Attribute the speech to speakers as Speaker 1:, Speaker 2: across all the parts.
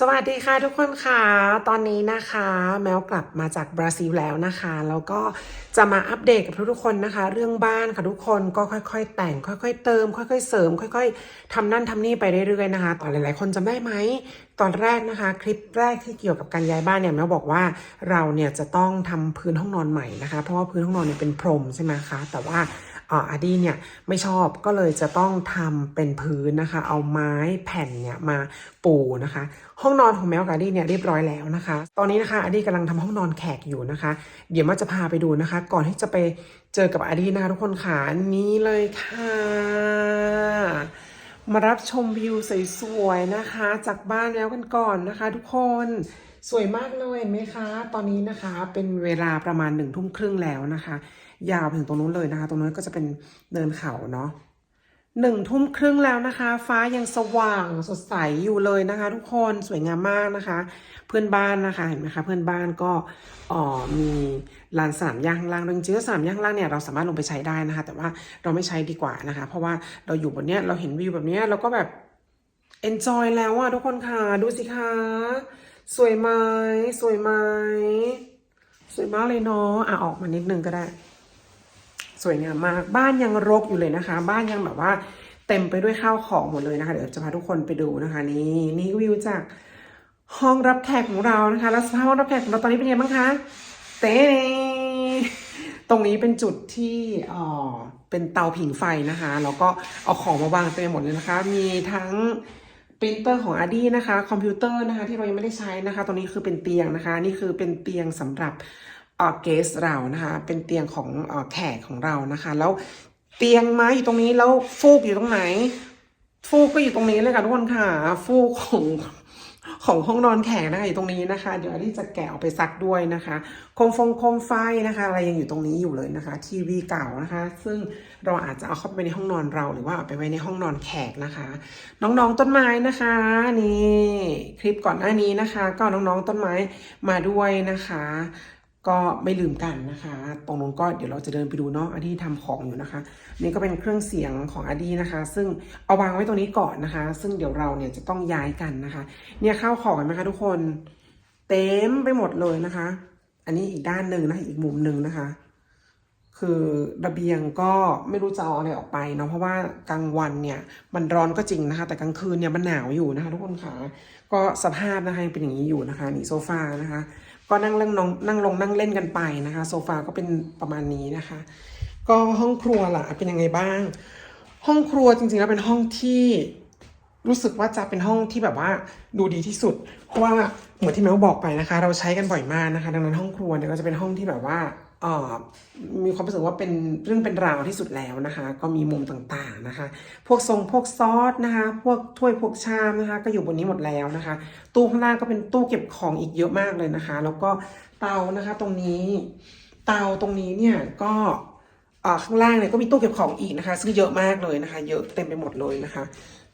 Speaker 1: สวัสดีค่ะทุกคนค่ะ ตอนนี้นะคะแมวกลับมาจากบราซิลแล้วนะคะ แล้วก็จะมาอัปเดตกับทุกๆคนนะคะ เรื่องบ้านค่ะทุกคนก็ค่อยๆ แต่ง ค่อยๆ เติม ค่อยๆ เสริม ค่อยๆทำนั่นทำนี่ไปเรื่อยๆนะคะตอนหลายๆ คนจำได้ไหมตอนแรกนะคะ คลิปแรกที่เกี่ยวกับการย้ายบ้านเนี่ยแมวบอกว่าเราเนี่ยจะต้องทำพื้นห้องนอนใหม่นะคะ เพราะว่าพื้นห้องนอนเนี่ยเป็นพรมใช่ไหมคะแต่ว่า อาอดีเนี่ยไม่ชอบก็เลยจะต้องทำเป็นพื้นนะคะ เอาไม้แผ่นเนี่ยมาปูนะคะ ห้องนอนของแมวกาดีเนี่ยเรียบร้อยแล้วนะคะ ตอนนี้นะคะอาดีกำลังทำห้องนอนแขกอยู่นะคะ เดี๋ยวมาจะพาไปดูนะคะ ก่อนที่จะไปเจอกับอาดีนะคะทุกคนค่ะนี้เลยค่ะมารับชมวิวสวยๆนะคะ จากบ้านแล้วกันก่อนนะคะ ทุกคนสวยมากเลยเห็นไหมคะ ตอนนี้นะคะเป็นเวลาประมาณหนึ่งทุ่มครึ่งแล้วนะคะ ยาวไปถึงตรงนู้นเลยนะคะ ตรงนู้นก็จะเป็นเนินเขาเนาะหนึ่งทุ่มครึ่งแล้วนะคะ ฟ้ายังสว่างสดใสอยู่เลยนะคะ ทุกคนสวยงามมากนะคะ เพื่อนบ้านนะคะเห็นไหมคะเพื่อนบ้านก็ออมีลานสนามหญ้างล่างจริงๆแล้วสนามหญ้าข้างล่างเนี่ยเราสามารถลงไปใช้ได้นะคะ แต่ว่าเราไม่ใช้ดีกว่านะคะ เพราะว่าเราอยู่บนเนี้ยเราเห็นวิวแบบเนี้ยเราก็แบบ enjoy แล้วอะทุกคนค่ะดูสิคะสวยไหมสวยไหมสวยมากเลยเนาะอะออกมานิดนึงก็ได้ สวยงามมาก บ้านยังรกอยู่เลยนะคะ บ้านยังแบบว่าเต็มไปด้วยข้าวของหมดเลยนะคะ เดี๋ยวจะพาทุกคนไปดูนะคะ นี่นี่วิวจากห้องรับแขกของเรานะคะ แล้วสภาพห้องรับแขกของเราตอนนี้เป็นยังไงบ้างคะเต้ตรงนี้เป็นจุดที่อ่อเป็นเตาผิงไฟนะคะ แล้วก็เอาของมาวางเต็มหมดเลยนะคะ มีทั้งปรินเตอร์ของ a d ดี้นะคะ คอมพิวเตอร์นะคะ ที่เรายังไม่ได้ใช้นะคะ ตรงนี้คือเป็นเตียงนะคะ นี่คือเป็นเตียงสำหรับ เอ่อเกสเรานะคะ เป็นเตียงของเอ่อแขกของเรานะคะ แล้วเตียงไม้อยู่ตรงนี้แล้วฟูกอยู่ตรงไหน ฟูกก็อยู่ตรงนี้เลยค่ะทุกคนค่ะ ฟูกของของห้องนอนแขกนะคะอยู่ตรงนี้นะคะ เดี๋ยวอันนี้จะแกะออกไปซักด้วยนะคะโคมฟงโคมไฟนะคะ อะไรยังอยู่ตรงนี้อยู่เลยนะคะ ทีวีเก่านะคะ ซึ่งเราอาจจะเอาเข้าไปในห้องนอนเราหรือว่าเอาไปไว้ในห้องนอนแขกนะคะ น้องๆต้นไม้นะคะนี่คลิปก่อนหน้านี้นะคะ ก็น้องๆต้นไม้มาด้วยนะคะ ก็ไม่ลืมกันนะคะ ตรงนู้นก็เดี๋ยวเราจะเดินไปดูเนาะอาดีทำของอยู่นะคะ นี่ก็เป็นเครื่องเสียงของอาดีนะคะ ซึ่งเอาวางไว้ตรงนี้ก่อนนะคะ ซึ่งเดี๋ยวเราเนี่ยจะต้องย้ายกันนะคะ เนี่ยข้าวของเห็นไหมคะทุกคน เต็มไปหมดเลยนะคะ อันนี้อีกด้านหนึ่งนะคะอีกมุมหนึ่งนะคะ คือระเบียงก็ไม่รู้จะเอาอะไรออกไปเนาะเพราะว่ากลางวันเนี่ยมันร้อนก็จริงนะคะ แต่กลางคืนเนี่ยมันหนาวอยู่นะคะ ทุกคนค่ะก็สภาพนะคะยังเป็นอย่างนี้อยู่นะคะนี่โซฟานะคะ ก็นั่งเล่นนองนั่งลงนั่งเล่นกันไปนะคะ โซฟาก็เป็นประมาณนี้นะคะ ก็ห้องครัวล่ะเป็นยังไงบ้าง ห้องครัวจริงๆแล้วเป็นห้องที่รู้สึกว่าจะเป็นห้องที่แบบว่าดูดีที่สุด เพราะว่าเหมือนที่แมวบอกไปนะคะ เราใช้กันบ่อยมากนะคะ ดังนั้นห้องครัวเนี่ยก็จะเป็นห้องที่แบบว่า มีความรู้สึกว่าเป็นเรื่องเป็นราวที่สุดแล้วนะคะ ก็มีมุมต่างๆนะคะ พวกทรงพวกซอสนะคะ พวกถ้วยพวกชามนะคะ ก็อยู่บนนี้หมดแล้วนะคะ ตู้ข้างล่างก็เป็นตู้เก็บของอีกเยอะมากเลยนะคะ แล้วก็เตานะคะตรงนี้ เตาตรงนี้เนี่ยก็ข้างล่างเนี่ยก็มีตู้เก็บของอีกนะคะ ซึ่งเยอะมากเลยนะคะ เยอะเต็มไปหมดเลยนะคะ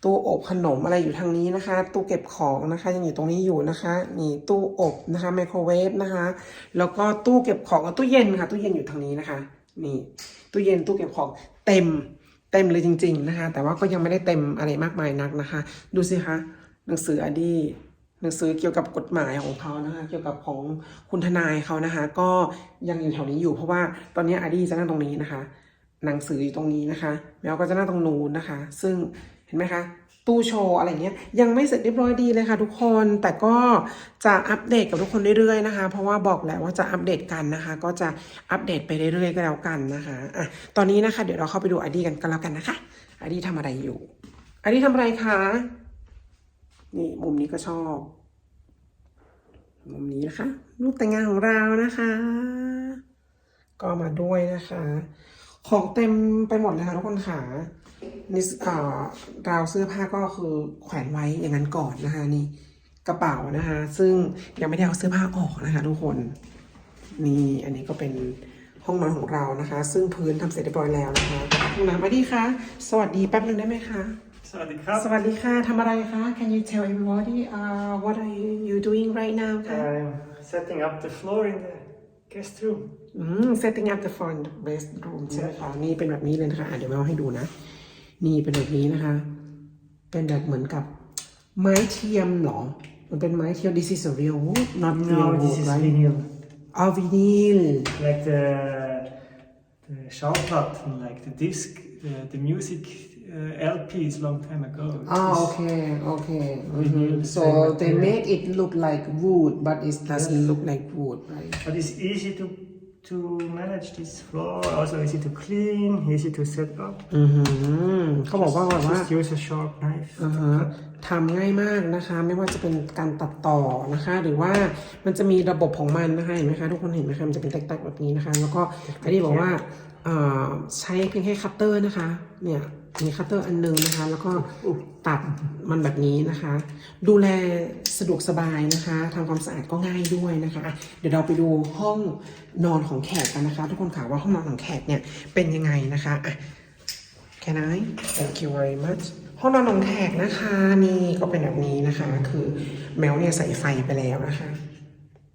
Speaker 1: ตู้อบขนมอะไรอยู่ทางนี้นะคะ ตู้เก็บของนะคะ ยังอยู่ตรงนี้อยู่นะคะ นี่ตู้อบนะคะไมโครเวฟนะคะ แล้วก็ตู้เก็บของกับตู้เย็นค่ะ ตู้เย็นอยู่ทางนี้นะคะ นี่ ตู้เย็นตู้เก็บของเต็ม เต็มเลยจริง ๆนะคะ แต่ว่าก็ยังไม่ได้เต็มอะไรมากมายนักนะคะ ดูสิคะหนังสืออดีหนังสือเกี่ยวกับกฎหมายของเขานะคะ เกี่ยวกับของคุณทนายเขานะคะ ก็ยังอยู่แถวนี้อยู่ เพราะว่าตอนนี้อดีจะนั่งตรงนี้นะคะ หนังสืออยู่ตรงนี้นะคะ แมวก็จะนั่งตรงนู้นนะคะ ซึ่ง เห็นไหมคะตู้โชว์อะไรเงี้ยยังไม่เสร็จเรียบร้อยดีเลยค่ะทุกคนแต่ก็จะอัปเดตกับทุกคนเรื่อยๆนะคะ เพราะว่าบอกแล้วว่าจะอัปเดตกันนะคะ ก็จะอัปเดตไปเรื่อยๆก็แล้วกันนะคะอะตอนนี้นะคะเดี๋ยวเราเข้าไปดูอดีกันก็แล้วกันนะคะอดีทำอะไรอยู่อดีทำอะไรคะนี่มุมนี้ก็ชอบ มุมนี้นะคะรูปแต่งงานของเรานะคะ ก็มาด้วยนะคะ ของเต็มไปหมดเลยค่ะทุกคนค่ะ นี่อ่าราวเสื้อผ้าก็คือแขวนไว้อย่างนั้นก่อนนะคะนี่กระเป๋านะคะ ซึ่งยังไม่ได้เอาเสื้อผ้าออกนะคะ ทุกคนนี่อันนี้ก็เป็นห้องนอนของเรานะคะ ซึ่งพื้นทำเสร็จเรียบร้อยแล้วนะคะห้องน้ำมาดีคะสวัสดีแป๊บหนึ่งได้ไหมคะ
Speaker 2: สวัสดีครับ
Speaker 1: สวัสดีค่ะทำอะไรคะ Can you tell everybody uh, what are you doing right now คะ
Speaker 2: I'm setting up the floor in the guest room
Speaker 1: อืม setting up the front bedroom ใช่ไหมคะนี่เป็นแบบนี้เลยนะคะอะเดี๋ยวเราให้ดูนะ นี่เป็นแบบนี้นะคะ เป็นแบบเหมือนกับไม้เทียมเหรอ มันเป็นไม้เทียว this is a real wood not real
Speaker 2: No, this
Speaker 1: wood
Speaker 2: is
Speaker 1: right
Speaker 2: vinyl.
Speaker 1: อ๋อวินิล
Speaker 2: Like the, the Schallplatten, like the disc, the, the music uh, LPs long time ago.
Speaker 1: อ๋อ
Speaker 2: This-
Speaker 1: โอเคโอเค
Speaker 2: Vinyl,
Speaker 1: so
Speaker 2: same
Speaker 1: they
Speaker 2: material.
Speaker 1: make it look like wood but it doesn't look like wood right
Speaker 2: But it's easy to to manage this floor, also easy to clean, easy to set up.
Speaker 1: อือหือเขาบอกว่าแบบว่า
Speaker 2: Just use a sharp knife.
Speaker 1: อ่าฮะทำง่ายมากนะคะ ไม่ว่าจะเป็นการตัดต่อนะคะ หรือว่ามันจะมีระบบของมันนะคะเห็นไหมคะทุกคนเห็นไหมคะมันจะเป็นแตกๆแบบนี้นะคะ แล้วก็อันนี้บอกว่าอ่าใช้เพียงแค่คัตเตอร์นะคะ เนี่ย มีคัตเตอร์อันหนึงนะคะ แล้วก็ตัดมันแบบนี้นะคะ ดูแลสะดวกสบายนะคะทำความสะอาดก็ง่ายด้วยนะคะอะเดี๋ยวเราไปดูห้องนอนของแขกกันนะคะ ทุกคนค่ะว่าห้องนอนของแขกเนี่ยเป็นยังไงนะคะอะ Can I thank you very much ห้องนอนของแขกนะคะนี่ก็เป็นแบบนี้นะคะ คือแมวเนี่ยใส่ไฟไปแล้วนะคะ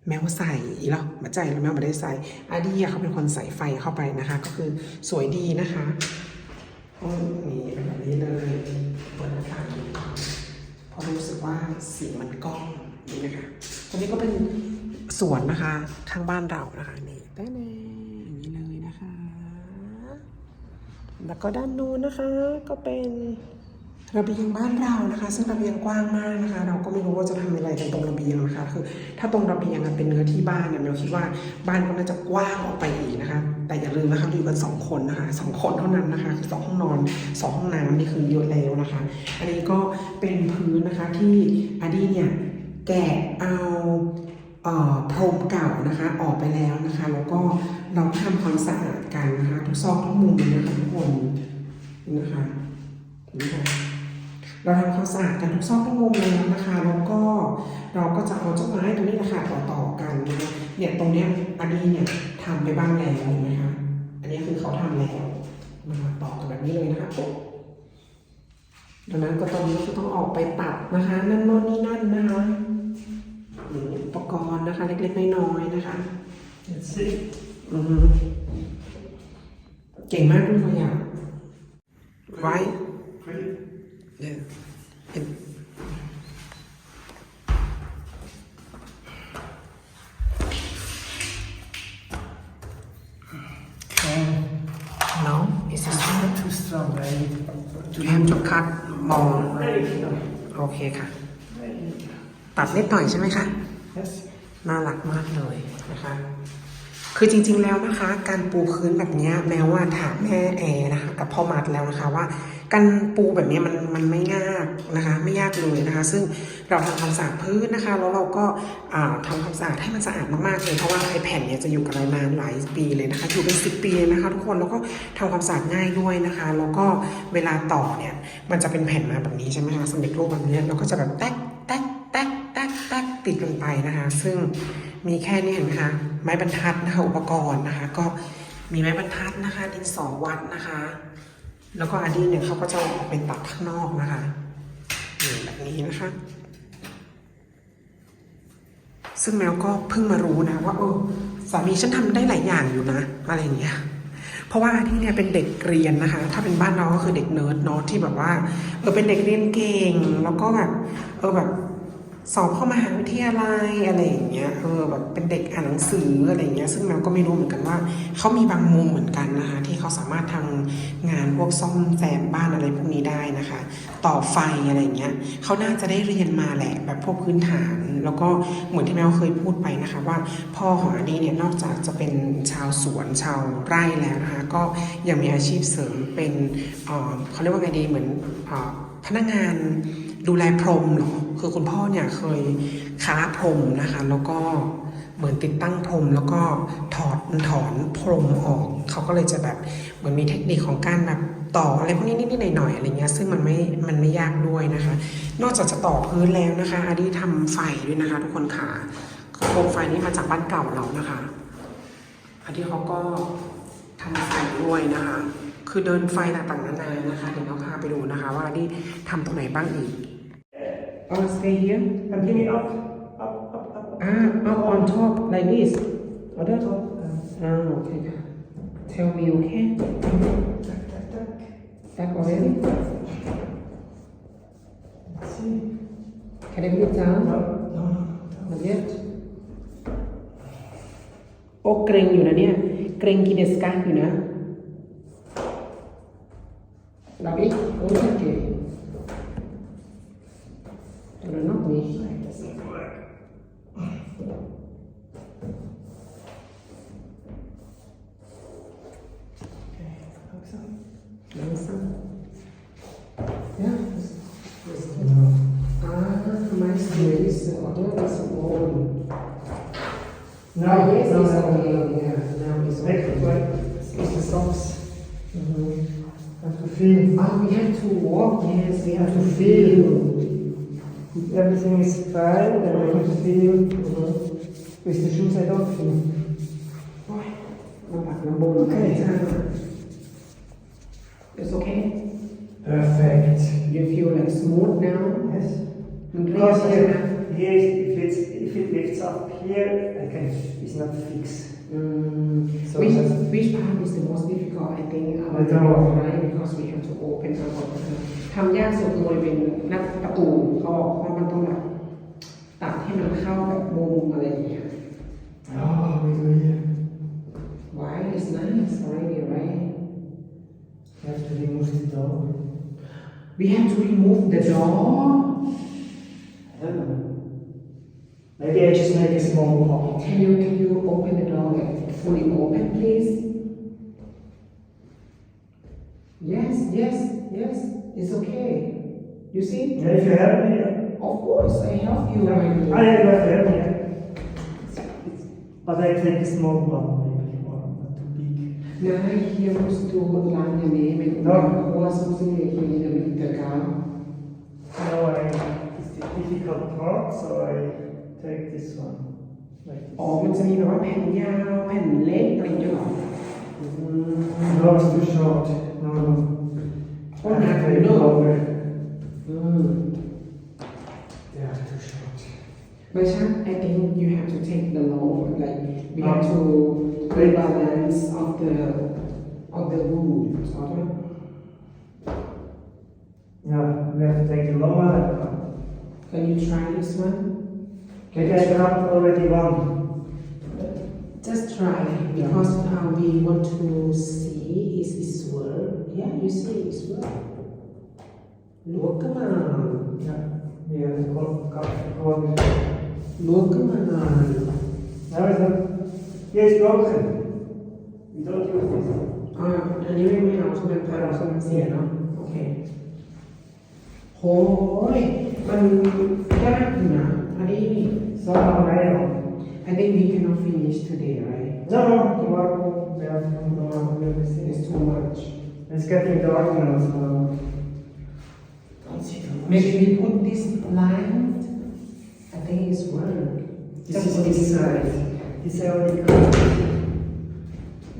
Speaker 1: แมวใส่เหรอมาใจแล้วแมวไม่ได้ใส่อาดีอะเขาเป็นคนใส่ไฟเข้าไปนะคะ ก็คือสวยดีนะคะ ห้องนี้เป็นแบบนี้เลยเปิดหน้าต่างเพราะรู้สึกว่าเสียงมันก้องนี่นะคะตรงนี้ก็เป็นสวนนะคะทางบ้านเรานะคะนี่แต้แน่อย่างนี้เลยนะคะ แล้วก็ด้านนู้นนะคะก็เป็น ระเบียงบ้านเรานะคะ ซึ่งระเบียงกว้างมากนะคะ เราก็ไม่รู้ว่าจะทำอะไรกันตรงระเบียงนะคะคือถ้าตรงระเบียงเป็นเนื้อที่บ้านเนี่ยเราคิดว่าบ้านก็น่าจะกว้างออกไปอีกนะคะ แต่อย่าลืมนะคะอยู่กันสองคนนะคะสองคนเท่านั้นนะคะคือสองห้องนอนสองห้องน้ำนี่คือเยอะแล้วนะคะ อันนี้ก็เป็นพื้นนะคะที่อดีเนี่ยแกะเอาเอ่อพรมเก่านะคะออกไปแล้วนะคะ แล้วก็เราทำความสะอาดกันนะคะทุกซอกทุกมุมนะคะทุกคนนี่นะคะนี่ค่ะ เราทำความสะอาดกันทุกซอกทุกมุมแล้วนะคะแล้วก็เราก็จะเอาเจ้าไม้ตรงนี้นะคะต่อต่อๆกันนะคะเนี่ยตรงเนี้ยอดีเนี่ยทำไปบ้างแล้วเห็นไหมคะอันนี้คือเขาทำแล้วนะคะต่อกันแบบนี้เลยนะคะปุ๊บดังนั้นก็ตอนนี้ก็ต้องออกไปตัดนะคะนั่นโน่นนี่นั่นนะคะอุปกรณ์นะคะ เล็กๆน้อยๆนะคะ
Speaker 2: Let's see.
Speaker 1: อือฮึเก่งมากด้วยตัวอย่างไว้
Speaker 2: Pretty.
Speaker 1: เดี๋ยวเห็น
Speaker 2: Um,
Speaker 1: no is it
Speaker 2: not too strong, right?
Speaker 1: to have to cut more
Speaker 2: Very strong.
Speaker 1: โอเคค่ะ ตัดนิดหน่อยใช่ไหมคะ
Speaker 2: Yes.
Speaker 1: น่ารักมากเลยนะคะ คือจริง ๆ แล้วนะคะ การปูพื้นแบบเนี้ยแม้ว่าถามแม่แอร์นะคะ กับพ่อมัดแล้วนะคะว่า การปูแบบนี้มันมันไม่ยากนะคะ ไม่ยากเลยนะคะ ซึ่งเราทำความสะอาดพื้นนะคะ แล้วเราก็าทำความสะอาดให้มันสะอาดมากๆเลยเพราะว่าไอแผ่นเนี้ยจะอยู่กับเรานานหลายปีเลยนะคะอยู่เป็นสิบปีเลยนะคะ ทุกคนแล้วก็ทำความสะอาดง่ายด้วยนะคะ แล้วก็เวลาต่อเนี่ยมันจะเป็นแผ่นมาแบบนี้ใช่ไหมคะสำเร็จรูปแบบนี้เราก็จะแบบแตกแตกแตกแตกแตกติดลงไปนะคะ ซึ่งมีแค่นี้เห็นไหมคะ ไม้บรรทัดนะคะอุปกรณ์นะคะ ก็มีไม้บรรทัดนะคะ ดินสอวัดนะคะ แล้วก็อันนี้เนี่ยเขาก็จะออกไปตัดข้างนอกนะคะนี่แบบนี้นะคะ ซึ่งแมวก็เพิ่งมารู้นะว่าเออสามีฉันทำได้หลายอย่างอยู่นะ อะไรอย่างเงี้ยเพราะว่าที่เนี่ยเป็นเด็กเรียนนะคะ ถ้าเป็นบ้านเราก็คือเด็กเนิร์ดเนาะที่แบบว่าเออเป็นเด็กเรียนเก่ง แล้วก็แบบเออแบบ สอบเข้ามหาวิทยาลัยอะไรอย่างเงี้ยเออแบบเป็นเด็กอ่านหนังสืออะไรเงี้ยซึ่งเราก็ไม่รู้เหมือนกันว่าเขามีบางมุมเหมือนกันนะคะที่เขาสามารถทำงานพวกซ่อมแซมบ้านอะไรพวกนี้ได้นะคะ ต่อไฟอะไรเงี้ยเขาน่าจะได้เรียนมาแหละแบบพวกพื้นฐาน แล้วก็เหมือนที่แมวเคยพูดไปนะคะ ว่าพ่อของอดีเนี่ยนอกจากจะเป็นชาวสวนชาวไร่แล้วนะคะก็ยังมีอาชีพเสริมเป็นเอ่อเขาเรียกว่าไงดีเหมือนอ่อพนักงาน ดูแลพรมเหรอคือคุณพ่อเนี่ยเคยค้าพรมนะคะ แล้วก็เหมือนติดตั้งพรมแล้วก็ถอดถอนพรมออกเขาก็เลยจะแบบเหมือนมีเทคนิคของการแบบต่ออะไรพวกนี้นิดๆหน่อยๆอะไรเงี้ยซึ่งมันไม่มันไม่ยากด้วยนะคะ นอกจากจะต่อพื้นแล้วนะคะอาดีทำไฟด้วยนะคะ ทุกคนค่ะโคมไฟนี้มาจากบ้านเก่าเรานะคะอาดีเขาก็ทำไฟด้วยนะคะ คือเดินไฟต่างๆนานานะคะเดี๋ยวเราพาไปดูนะคะ ว่าอาดีทำตรงไหนบ้างอีก Oh, stay here.
Speaker 2: And bring it up, up, up, up.
Speaker 1: Ah, up on top like this. Other
Speaker 2: Top.
Speaker 1: Ah, okay. Tell me, okay?
Speaker 2: Tack, tack, tack.
Speaker 1: Back already?
Speaker 2: Let's see.
Speaker 1: Can I put it down?
Speaker 2: No,
Speaker 1: not yet โอ้เกรงอยู่นะเนี่ย เกรงกินเดสกาอยู่นะลาบิ diese oder ist oben?
Speaker 2: No,
Speaker 1: Ah, yes,
Speaker 2: no,
Speaker 1: it's
Speaker 2: no,
Speaker 1: okay.
Speaker 2: no, no.
Speaker 1: Yeah, now it's
Speaker 2: Weg,
Speaker 1: okay.
Speaker 2: weg. It's the socks.
Speaker 1: Mhm.
Speaker 2: Have to feel.
Speaker 1: Ah, we have to walk. Yes, we have to
Speaker 2: To
Speaker 1: feel.
Speaker 2: feel. If everything is fine, then I can feel with the shoes I don't feel.
Speaker 1: โอ้ยลำบากลำบน
Speaker 2: โอเค
Speaker 1: จ้า It's okay.
Speaker 2: Perfect.
Speaker 1: You feel like smooth now.
Speaker 2: Yes.
Speaker 1: มันเรียบ
Speaker 2: Because
Speaker 1: ใช่ไหม
Speaker 2: here, here if, it's, if it lifts up here, I can, it's not fixed.
Speaker 1: Mm,
Speaker 2: So
Speaker 1: which,
Speaker 2: that's-
Speaker 1: which part is the most difficult I think uh,
Speaker 2: The door.
Speaker 1: right because we have to open our ทำยากสุดคือบริเวณหน้าประตูเขาบอกว่ามันต้องแบบตัดให้มันเข้าแบบมุมอะไรอย่างเงี้ย
Speaker 2: Oh, we do here.
Speaker 1: Why is nice already right
Speaker 2: You have to remove the door.
Speaker 1: We have to remove the door
Speaker 2: I don't know. Maybe I just make a small pocket.
Speaker 1: Can you can you open the door like fully open please Yes yes yes it's okay You see
Speaker 2: Yeah, if you help me, yeah.
Speaker 1: Of course I help you
Speaker 2: yeah, you have to help me. But I take a small one, maybe, or not too big.
Speaker 1: Nein, hier musst du lange nehmen.
Speaker 2: Ja.
Speaker 1: Was muss ich hier in der Mitte gehen?
Speaker 2: Now I, it's the difficult part, so I take this one. Like this.
Speaker 1: Oh, อ๋อ มันจะมีแบบว่าแผ่นยาว แผ่นเล็กอะไรอย่างเงี้ยเหรออืม mm-hmm.
Speaker 2: No, it's too short. No,
Speaker 1: Oh,
Speaker 2: no. I take
Speaker 1: no.
Speaker 2: longer.
Speaker 1: อืม
Speaker 2: Yeah, too short.
Speaker 1: But I think you have to take the long, like we have to rebalance of the of the wound. Okay?
Speaker 2: Yeah, we have to take the longer.
Speaker 1: Can you try this one?
Speaker 2: Maybe I got already one.
Speaker 1: Just try because uh, we want to see is this work. Yeah, you see it's work. Look, come on.
Speaker 2: Yeah, we have to call, call, call.
Speaker 1: Look, come on.
Speaker 2: Now it's not. Yeah, it's broken. We don't use this.
Speaker 1: อ่าอันนี้ไม่ไม่เอาใช่ไหมพาเราสมัครเสียเนาะโอเคโหยมันยากอยู่ Good evening. So right
Speaker 2: on. I
Speaker 1: think we cannot finish today, right?
Speaker 2: No, no, tomorrow we have to go on.
Speaker 1: It's too much.
Speaker 2: It's getting dark now, so. Don't see too.
Speaker 1: Maybe we put this blind. I think it's work.
Speaker 2: This That's is this side. This I already got.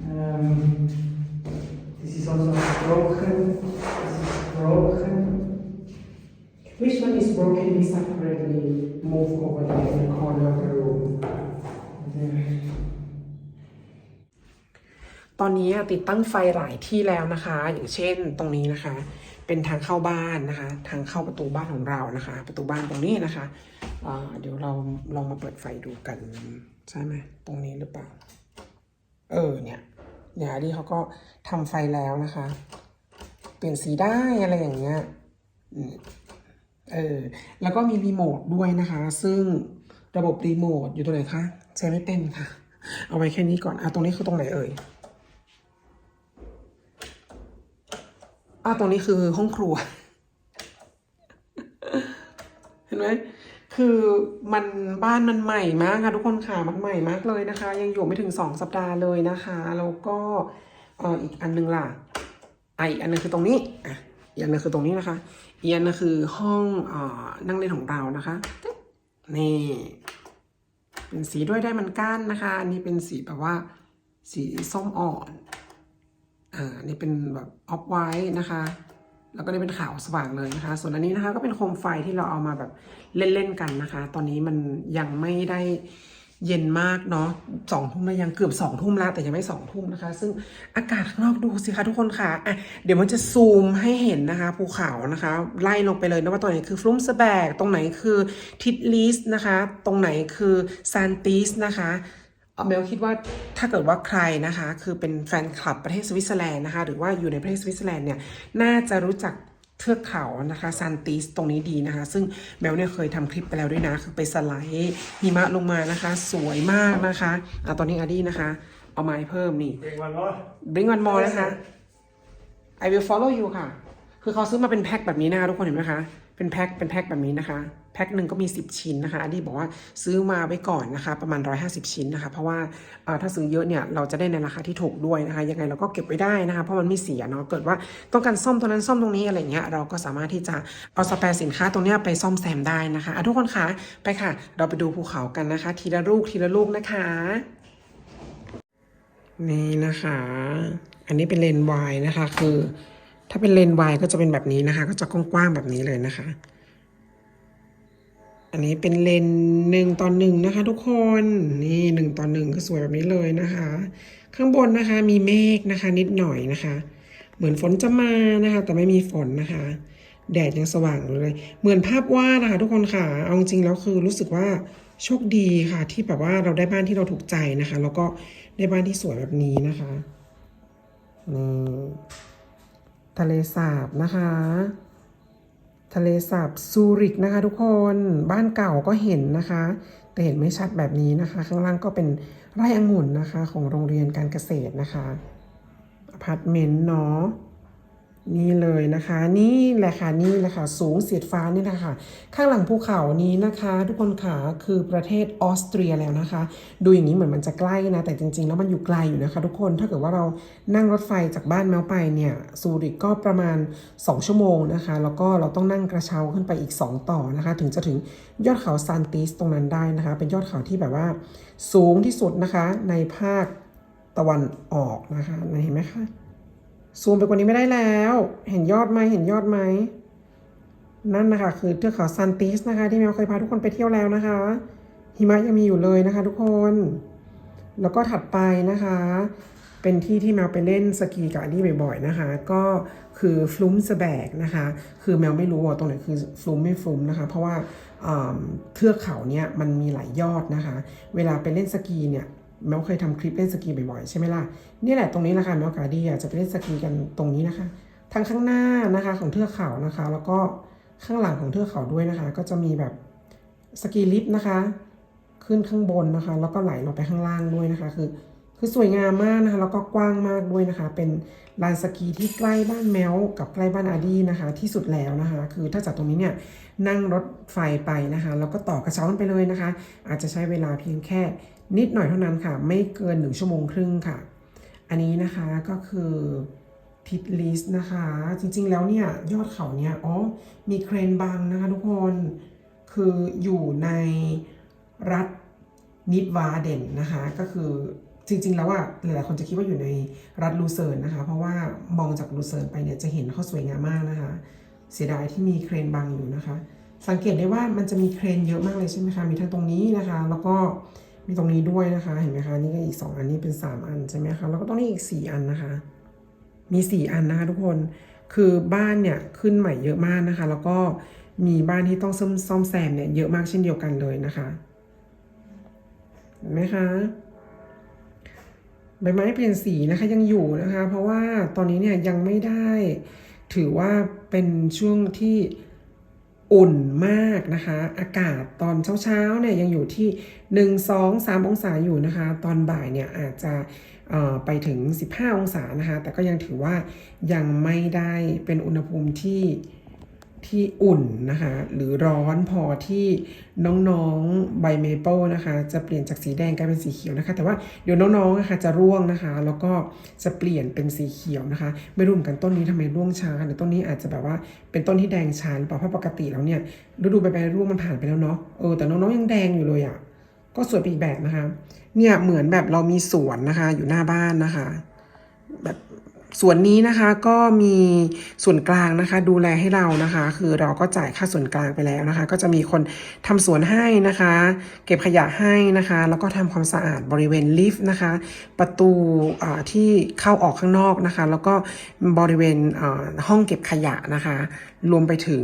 Speaker 2: Um, this is also broken. This is broken.
Speaker 1: Which one is broken we separately move over there in the corner of the room
Speaker 2: There.
Speaker 1: ตอนนี้ติดตั้งไฟหลายที่แล้วนะคะ อย่างเช่นตรงนี้นะคะ เป็นทางเข้าบ้านนะคะ ทางเข้าประตูบ้านของเรานะคะ ประตูบ้านตรงนี้นะคะอ่าเดี๋ยวเราลองมาเปิดไฟดูกันใช่ไหมตรงนี้หรือเปล่า เออเนี่ยเนี่ยที่เขาก็ทำไฟแล้วนะคะ เปลี่ยนสีได้อะไรอย่างเงี้ย เออแล้วก็มีรีโมทด้วยนะคะ ซึ่งระบบรีโมทอยู่ตรงไหนคะใช้ไม่เป็นค่ะ เอาไว้แค่นี้ก่อนอะตรงนี้คือตรงไหนเอ่ยอะตรงนี้คือห้องครัว เห็นไหมคือมันบ้านมันใหม่มากค่ะทุกคนค่ะมันใหม่มากเลยนะคะ ยังอยู่ไม่ถึงสองสัปดาห์เลยนะคะแล้วก็อ่ออีกอันหนึงล่ะอะอีกอันหนึงคือตรงนี้อะอีกอันหนึงคือตรงนี้นะคะ เอีกอันหนึงคือห้องเอ่อนั่งเล่นของเรานะคะนี่เป็นสีด้วยได้มันก้านนะคะอันนี้เป็นสีแบบว่าสีส้มอ่อนอ่านี่เป็นแบบออฟไวท์นะคะ แล้วก็นี่เป็นขาวสว่างเลยนะคะ ส่วนอันนี้นะคะก็เป็นโคมไฟที่เราเอามาแบบเล่นๆกันนะคะ ตอนนี้มันยังไม่ได้ เย็นมากเนาะสองทุ่มแล้วยังเกือบสองทุ่มแล้วแต่ยังไม่สองทุ่มนะคะ ซึ่งอากาศข้างนอกดูสิคะทุกคนค่ะอะ เดี๋ยวมันจะซูมให้เห็นนะคะ ภูเขานะคะ ไล่ลงไปเลยนะว่าตรงไหนคือฟลุมสแบก ตรงไหนคือทิดลิสนะคะ ตรงไหนคือซานติสนะคะเอ่อเมลคิดว่าถ้าเกิดว่าใครนะคะ คือเป็นแฟนคลับประเทศสวิตเซอร์แลนด์นะคะ หรือว่าอยู่ในประเทศสวิตเซอร์แลนด์เนี่ย น่าจะรู้จัก เทือกเขานะคะซานติสตรงนี้ดีนะคะ ซึ่งแมวเนี่ยเคยทำคลิปไปแล้วด้วยนะ คือไปสไลด์หิมะลงมานะคะ สวยมากนะคะอะตอนนี้อาดี้นะคะ เอาไม้เพิ่มนี่
Speaker 2: Bring one more.
Speaker 1: bring one more นะคะ I will follow you ค่ะ คือเขาซื้อมาเป็นแพ็คแบบนี้นะคะทุกคนเห็นไหมคะ เป็นแพ็คเป็นแพ็คแบบนี้นะคะแพ็คหนึ่งก็มี 10 ชิ้นนะคะอันนี้บอกว่าซื้อมาไว้ก่อนนะคะ ประมาณ 150 ชิ้นนะคะ เพราะว่าถ้าซื้อเยอะเนี่ยเราจะได้ในราคาที่ถูกด้วยนะคะ ยังไงเราก็เก็บไว้ได้นะคะ เพราะมันไม่เสียเนาะเกิดว่าต้องการซ่อมตรงนั้นซ่อมตรงนี้อะไรเงี้ยเราก็สามารถที่จะเอาสแปร์สินค้าตรงเนี้ยไปซ่อมแซมได้นะคะะทุกคนคะไปค่ะ เราไปดูภูเขากันนะคะ ทีละลูกทีละลูกนะคะนี่นะคะ อันนี้เป็นเลนวายนะคะคือ ถ้าเป็นเลนส์วายก็จะเป็นแบบนี้นะคะ ก็จะกว้างๆแบบนี้เลยนะคะ อันนี้เป็นเลนส์หนึ่งต่อหนึ่งนะคะ ทุกคนนี่หนึ่งต่อหนึ่งก็สวยแบบนี้เลยนะคะ ข้างบนนะคะมีเมฆนะคะ นิดหน่อยนะคะ เหมือนฝนจะมานะคะ แต่ไม่มีฝนนะคะ แดดยังสว่างอยู่เลย เหมือนภาพวาดนะคะ ทุกคนค่ะเอาจริงแล้วคือรู้สึกว่าโชคดีค่ะ ที่แบบว่าเราได้บ้านที่เราถูกใจนะคะ แล้วก็ได้บ้านที่สวยแบบนี้นะคะนี่ ทะเลสาบนะคะ ทะเลสาบซูริกนะคะ ทุกคนบ้านเก่าก็เห็นนะคะ แต่เห็นไม่ชัดแบบนี้นะคะ ข้างล่างก็เป็นไร่องุ่นนะคะ ของโรงเรียนการเกษตรนะคะอพาร์ตเมนต์เนาะ นี่เลยนะคะ นี่แหละค่ะนี่แหละค่ะสูงเสียดฟ้านี่แหละค่ะ ข้างหลังภูเขานี้นะคะ ทุกคนค่ะคือประเทศออสเตรียแล้วนะคะ ดูอย่างนี้เหมือนมันจะใกล้นะ แต่จริง ๆ แล้วมันอยู่ไกลอยู่นะคะ ทุกคนถ้าเกิดว่าเรานั่งรถไฟจากบ้านแมวไปเนี่ยซูริกก็ประมาณ 2 ชั่วโมงนะคะ แล้วก็เราต้องนั่งกระเช้าขึ้นไปอีก 2 ต่อนะคะ ถึงจะถึงยอดเขาซานติสตรงนั้นได้นะคะ เป็นยอดเขาที่แบบว่า สูงที่สุดนะคะในภาคตะวันออกนะคะเห็นไหมคะ ซูมไปกว่านี้ไม่ได้แล้ว เห็นยอดไหมเห็นยอดไหมนั่นนะคะคือเทือกเขาซันติสนะคะ ที่แมวเคยพาทุกคนไปเที่ยวแล้วนะคะ หิมะยังมีอยู่เลยนะคะ ทุกคน แล้วก็ถัดไปนะคะ เป็นที่ที่แมวไปเล่นสกีกับอันนี้บ่อยๆนะคะ ก็คือฟลุมสแบกนะคะ คือแมวไม่รู้ว่าตรงไหนคือฟลุมไม่ฟลุมนะคะ เพราะว่าอ่าเทือกเขาเนี่ยมันมีหลายยอดนะคะ เวลาไปเล่นสกีเนี่ย แมวเคยทำคลิปเล่นสกีบ่อยๆใช่ไหมล่ะนี่แหละตรงนี้แหละค่ะแมวกาดี้อะจะไปเล่นสกีกันตรงนี้นะคะ ทั้งข้างหน้านะคะของเทือกเขานะคะ แล้วก็ข้างหลังของเทือกเขาด้วยนะคะ ก็จะมีแบบสกีลิฟต์นะคะ ขึ้นข้างบนนะคะ แล้วก็ไหลลงไปข้างล่างด้วยนะคะ คือ คือสวยงามมากนะคะแล้วก็กว้างมากด้วยนะคะ เป็นลานสกีที่ใกล้บ้านแมวกับใกล้บ้านอาดี้นะคะ ที่สุดแล้วนะคะ คือถ้าจากตรงนี้เนี่ยนั่งรถไฟไปนะคะ แล้วก็ต่อกระเช้ากันไปเลยนะคะ อาจจะใช้เวลาเพียงแค่ นิดหน่อยเท่านั้นค่ะ ไม่เกินหนึ่งชั่วโมงครึ่งค่ะ อันนี้นะคะก็คือทิดลิสนะคะ จริงๆแล้วเนี่ยยอดเขาเนี่ยอ๋อมีเครนบังนะคะทุกคนคืออยู่ในรัฐนิดวาเดนนะคะก็คือจริงๆแล้วอะหลายๆคนจะคิดว่าอยู่ในรัฐลูเซิร์นนะคะ เพราะว่ามองจากลูเซิร์นไปเนี่ยจะเห็นเขาสวยงามมากนะคะ เสียดายที่มีเครนบังอยู่นะคะ สังเกตได้ว่ามันจะมีเครนเยอะมากเลยใช่ไหมคะมีทั้งตรงนี้นะคะ แล้วก็ มีตรงนี้ด้วยนะคะ เห็นไหมคะ นี่ก็อีก 2 อันนี้เป็น 3 อันใช่ไหมคะ แล้วก็ตรงนี้อีก 4 อันนะคะ มี 4 อันนะคะทุกคน คือบ้านเนี่ยขึ้นใหม่เยอะมากนะคะ แล้วก็มีบ้านที่ต้องซ่อมซ่อมแซมเนี่ยเยอะมากเช่นเดียวกันเลยนะคะเห็นไหมคะใบไม้เปลี่ยนสีนะคะยังอยู่นะคะ เพราะว่าตอนนี้เนี่ยยังไม่ได้ถือว่าเป็นช่วงที่ อุ่นมากนะคะ อากาศตอนเช้าๆเนี่ยยังอยู่ที่ 1 2 3 องศาอยู่นะคะ ตอนบ่ายเนี่ยอาจจะไปถึง 15 องศานะคะ แต่ก็ยังถือว่ายังไม่ได้เป็นอุณหภูมิที่ ที่อุ่นนะคะหรือร้อนพอที่น้องๆใบเมเปิลนะคะจะเปลี่ยนจากสีแดงกลายเป็นสีเขียวนะคะ แต่ว่าเดี๋ยวน้องๆนะคะจะร่วงนะคะ แล้วก็จะเปลี่ยนเป็นสีเขียวนะคะ ไม่รู้เหมือนกันต้นนี้ทำไมร่วงช้าหรือต้นนี้อาจจะแบบว่าเป็นต้นที่แดงช้าหรือเปล่าเพราะปกติแล้วเนี่ยฤดูใบไม้ร่วงมันผ่านไปแล้วเนาะเออแต่น้องๆยังแดงอยู่เลยอะ่ะก็สวยไปอีกแบบนะคะ เนี่ยเหมือนแบบเรามีสวนนะคะอยู่หน้าบ้านนะคะ แบบ ส่วนนี้นะคะก็มีส่วนกลางนะคะ ดูแลให้เรานะคะ คือเราก็จ่ายค่าส่วนกลางไปแล้วนะคะ ก็จะมีคนทำสวนให้นะคะ เก็บขยะให้นะคะ แล้วก็ทำความสะอาดบริเวณลิฟต์นะคะ ประตูที่เข้าออกข้างนอกนะคะ แล้วก็บริเวณห้องเก็บขยะนะคะ รวมไปถึง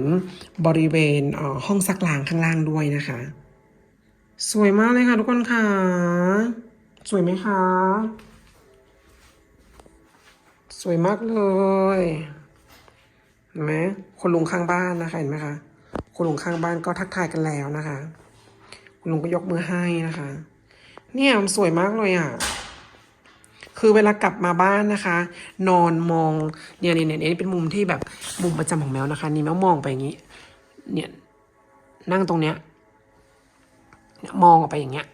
Speaker 1: บริเวณห้องซักล้างข้างล่างด้วยนะคะ สวยมากเลยค่ะทุกคนค่ะ สวยไหมคะ สวยมากเลยเห็นไหมคนลุงข้างบ้านนะคะเห็นไหมคะคนลุงข้างบ้านก็ทักทายกันแล้วนะคะ คุณลุงก็ยกมือให้นะคะ เนี่ยมันสวยมากเลยอะ คือเวลากลับมาบ้านนะคะ นอนมองเนี่ยเนี่ยเนี่ยเป็นมุมที่แบบมุมประจำของแมวนะคะ นี่แมวมองไปอย่างนี้ เนี่ยนั่งตรงเนี้ยมองออกไปอย่างเงี้ย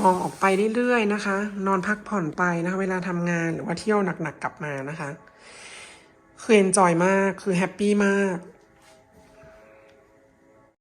Speaker 1: มองออกไปเรื่อยๆนะคะ นอนพักผ่อนไปนะคะเวลาทำงานหรือว่าเที่ยวหนักๆกลับมานะคะ คือเอนจอยมากคือแฮปปี้มาก